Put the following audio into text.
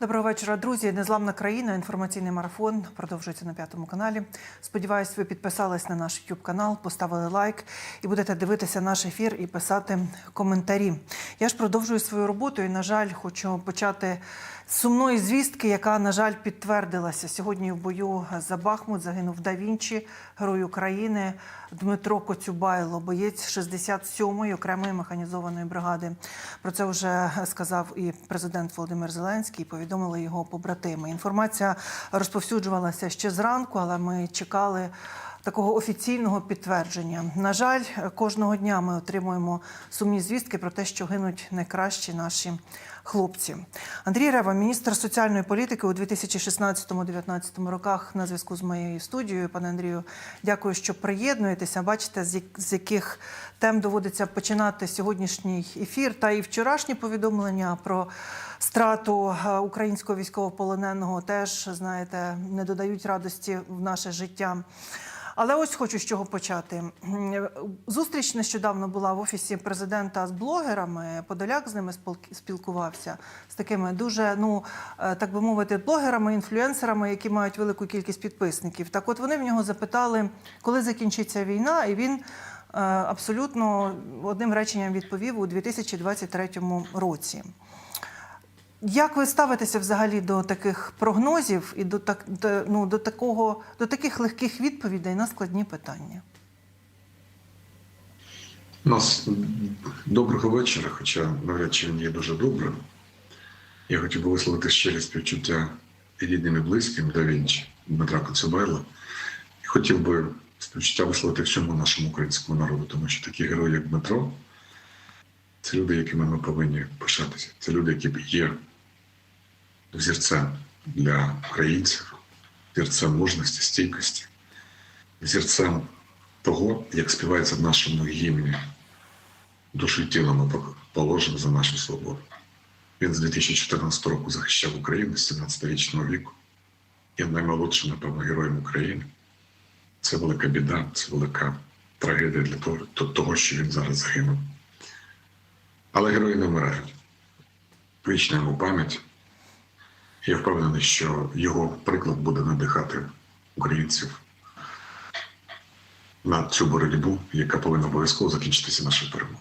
Доброго вечора, друзі. Незламна країна. Інформаційний марафон продовжується на п'ятому каналі. Сподіваюсь, ви підписались на наш YouTube канал, поставили лайк і будете дивитися наш ефір і писати коментарі. Я ж продовжую свою роботу і, на жаль, хочу почати сумної звістки, яка, на жаль, підтвердилася сьогодні. В бою за Бахмут загинув Да Вінчі, герой України Дмитро Коцюбайло, боєць 67-ї окремої механізованої бригади. Про це вже сказав і президент Володимир Зеленський. Повідомили його побратими. Інформація розповсюджувалася ще зранку, але ми чекали. Такого офіційного підтвердження. На жаль, кожного дня ми отримуємо сумні звістки про те, що гинуть найкращі наші хлопці. Андрій Рева, міністр соціальної політики у 2016-2019 роках, на зв'язку з моєю студією. Пане Андрію, дякую, що приєднуєтеся. Бачите, з яких тем доводиться починати сьогоднішній ефір та і вчорашні повідомлення про страту е, українського військовополоненого теж знаєте не додають радості в наше життя. Але ось хочу з чого почати. Зустріч нещодавно була в офісі президента з блогерами. Подоляк з ними спілкувався з такими дуже, ну е, так би мовити, блогерами, інфлюенсерами, які мають велику кількість підписників. Так, от вони в нього запитали, коли закінчиться війна, і він. е, Абсолютно одним реченням відповів у 2023 році. Як ви ставитеся взагалі до таких прогнозів і до так до, ну, до такого до таких легких відповідей на складні питання? У нас доброго вечора, хоча навряд чи він є дуже добрим. Я хотів би висловити щирі співчуття і рідним і близьким до Вінчі Дмитра Коцюбайла. І хотів би співчуття висловити всьому нашому українському народу, тому що такі герої, як Дмитро, це люди, якими ми повинні пишатися. Це люди, які є взірцем для українців, взірцем мужності, стійкості, взірцем того, як співається в нашому гімні. Душі і тіло ми положимо за нашу свободу. Він з 2014 року захищав Україну з 17-річного віку. Є наймолодшим, напевно, героєм України. Це велика біда, це велика трагедія для того, то- того, що він зараз загинув. Але герої не вмирають. Вічна йому пам'ять. Я впевнений, що його приклад буде надихати українців на цю боротьбу, яка повинна обов'язково закінчитися нашою перемогою.